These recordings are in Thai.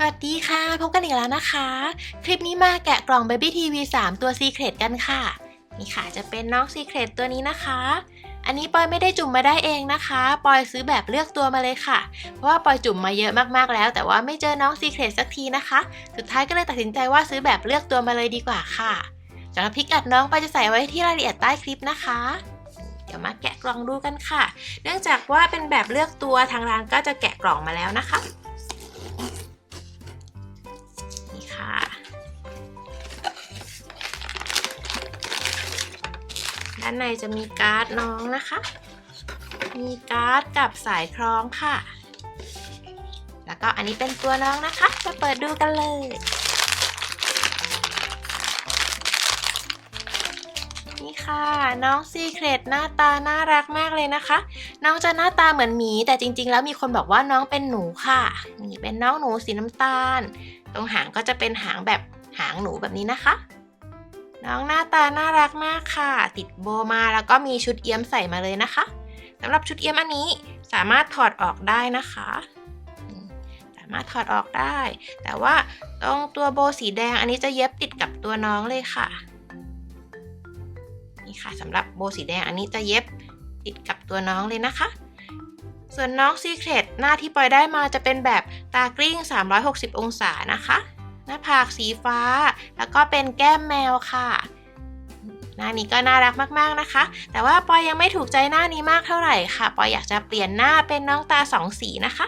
สวัสดีค่ะ พบกันอีกแล้วนะคะ คลิปนี้มาแกะกล่อง Baby TV 3 ตัว Secret กันค่ะ นี่ค่ะจะเป็นน้อง Secret ตัวนี้นะคะ อันนี้ปอยไม่ได้จุ่มมาได้เองนะคะ ปอยซื้อแบบเลือกตัวมาเลยค่ะ เพราะว่าปอยจุ่มมาเยอะมากๆแล้ว แต่ว่าไม่เจอน้อง Secret สักทีนะคะ สุดท้ายก็เลยตัดสินใจว่าซื้อแบบเลือกตัวมาเลยดีกว่าค่ะสำหรับพิกัดน้องปอยจะใส่ไว้ที่รายละเอียดใต้คลิปนะคะเดี๋ยวมาแกะกล่องดูกันค่ะ เนื่องจากว่าเป็นแบบเลือกตัวทางร้านก็จะแกะกล่องมาแล้วนะคะ ด้านในจะมีการ์ดน้องนะคะ มีการ์ดกับสายคล้องค่ะ แล้วก็อันนี้เป็นตัวน้องนะคะมาเปิดดูกันเลยนี่ค่ะ น้องซีเครตหน้าตาน่ารักมากเลยนะคะ น้องจะหน้าตาเหมือนหมี แต่จริง ๆ แล้วมีคนบอกว่าน้องเป็นหนูค่ะนี่เป็นน้องหนูสีน้ำตาล ตรงหางก็จะเป็นหางแบบหางหนูแบบนี้นะคะ น้องหน้าตาน่ารักมากค่ะ ติดโบมาแล้วก็มีชุดเอี้ยมใส่มาเลยนะคะสำหรับชุดเอี้ยมอันนี้สามารถถอดออกได้นะคะ สามารถถอดออกได้ แต่ว่าตรงตัวโบสีแดงอันนี้จะเย็บติดกับตัวน้องเลยค่ะ นี่ค่ะสำหรับโบสีแดงอันนี้จะเย็บติดกับตัวน้องเลยนะคะ ส่วนน้องซีเครตหน้าที่ปอยได้มาจะเป็นแบบตากลิ้ง 360 องศานะคะ หน้าผากสีฟ้า แล้วก็เป็นแก้มแมวค่ะหน้านี้ก็น่ารักมากๆนะคะ แต่ว่าปอยยังไม่ถูกใจหน้านี้มากเท่าไหร่ค่ะ ปอยอยากจะเปลี่ยนหน้าเป็นน้องตาสองสีนะคะ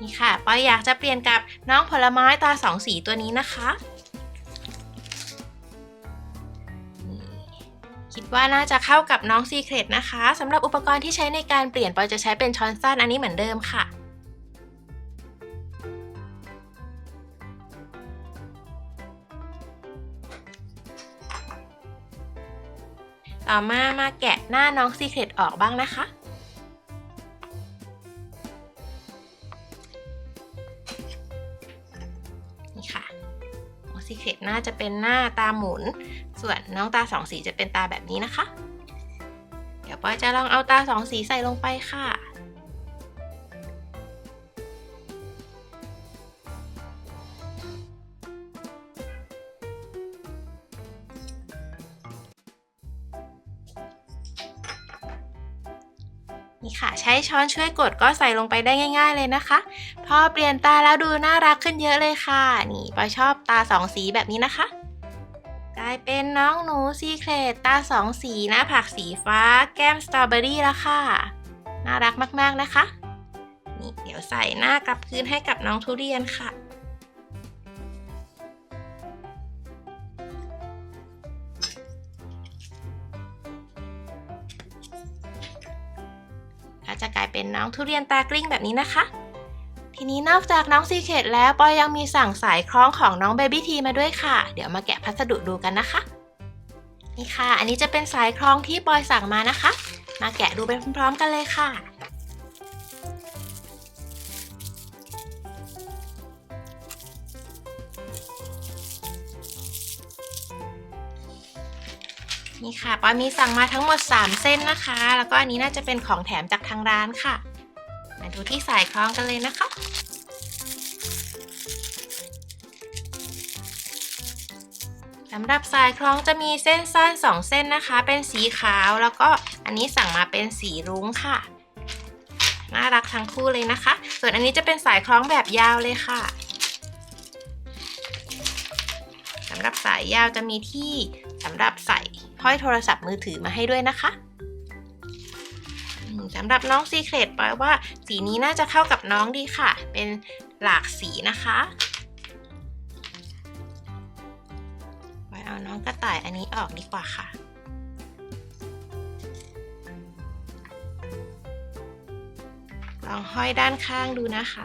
นี่ค่ะ ปอยอยากจะเปลี่ยนกับน้องผลไม้ตาสองสีตัวนี้นะคะ คิดว่าน่าจะเข้ากับน้องซีเครตนะคะสำหรับอุปกรณ์ที่ใช้ในการเปลี่ยนปอยจะใช้เป็นช้อนสั้นอันนี้เหมือนเดิมค่ะ ต่อมามาแกะหน้าน้องซีเครตออกบ้างนะคะ นี่ค่ะน้องซีเครตหน้าจะเป็นหน้าตาหมุน ส่วนน้องตาสองสีจะเป็นตาแบบนี้นะคะ เดี๋ยวปอยจะลองเอาตาสองสีใส่ลงไปค่ะ นี่ค่ะ ใช้ช้อนช่วยกดก็ใส่ลงไปได้ง่าย ๆ เลยนะคะ พอเปลี่ยนตาแล้วดูน่ารักขึ้นเยอะเลยค่ะ นี่ปอยชอบตาสองสีแบบนี้นะคะกลายเป็นน้องหนูซีเครตตาสองสีหน้าผากสีฟ้า แก้มสตรอเบอรี่แล้วค่ะ น่ารักมากๆนะคะ นี่เดี๋ยวใส่หน้ากลับคืนให้กับน้องทุเรียนค่ะ จะกลายเป็นน้องทุเรียนตากลิ้งแบบนี้นะคะ ทีนี้นอกจากน้องซีเครตแล้วปอยยังมีสั่งสายคล้องของน้องเบบี้ทีมาด้วยค่ะ เดี๋ยวมาแกะพัสดุดูกันนะคะ นี่ค่ะ อันนี้จะเป็นสายคล้องที่ปอยสั่งมานะคะ มาแกะดูไปพร้อมๆกันเลยค่ะ นี่ค่ะปอยมีสั่งมาทั้งหมด 3 เส้นนะคะ แล้วก็อันนี้น่าจะเป็นของแถมจากทางร้านค่ะ มาดูที่สายคล้องกันเลยนะคะสำหรับสายคล้องจะมีเส้นสั้น 2 เส้นนะคะ เป็นสีขาวแล้วก็อันนี้สั่งมาเป็นสีรุ้งค่ะ น่ารักทั้งคู่เลยนะคะ ส่วนอันนี้จะเป็นสายคล้องแบบยาวเลยค่ะสำหรับสายยาวจะมีที่สำหรับใส่ ห้อยโทรศัพท์มือถือมาให้ด้วยนะคะสำหรับน้องซีเครตปอยว่าสีนี้น่าจะเข้ากับน้องดีค่ะ เป็นหลากสีนะคะปอยเอาน้องกระต่ายอันนี้ออกดีกว่าค่ะลองห้อยด้านข้างดูนะคะ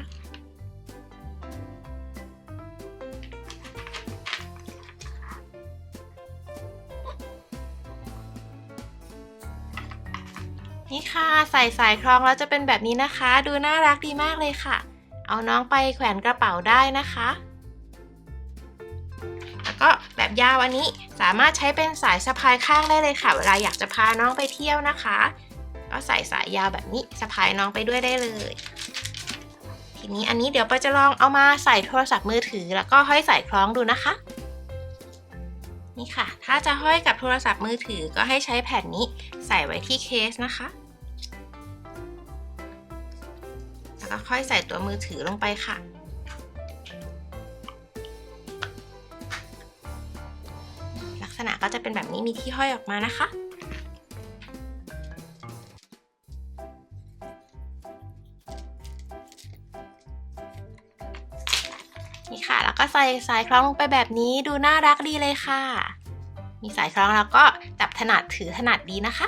นี่ค่ะใส่สายคล้องแล้วจะเป็นแบบนี้นะคะ ดูน่ารักดีมากเลยค่ะ เอาน้องไปแขวนกระเป๋าได้นะคะ แล้วก็แบบยาวอันนี้สามารถใช้เป็นสายสะพายข้างได้เลยค่ะ เวลาอยากจะพาน้องไปเที่ยวนะคะ ก็ใส่สายยาวแบบนี้สะพายน้องไปด้วยได้เลย ทีนี้อันนี้เดี๋ยวปจะลองเอามาใส่โทรศัพท์มือถือ แล้วก็ห้อยใส่คล้องดูนะคะนี่ค่ะ ถ้าจะห้อยกับโทรศัพท์มือถือก็ให้ใช้แผ่นนี้ใส่ไว้ที่เคสนะคะ แล้วก็ค่อยใส่ตัวมือถือลงไปค่ะ ลักษณะก็จะเป็นแบบนี้มีที่ห้อยออกมานะคะนี่ค่ะ แล้วก็ใส่สายคล้องลงไปแบบนี้ดูน่ารักดีเลยค่ะ มีสายคล้องแล้วก็จับถนัดถือถนัดดีนะคะ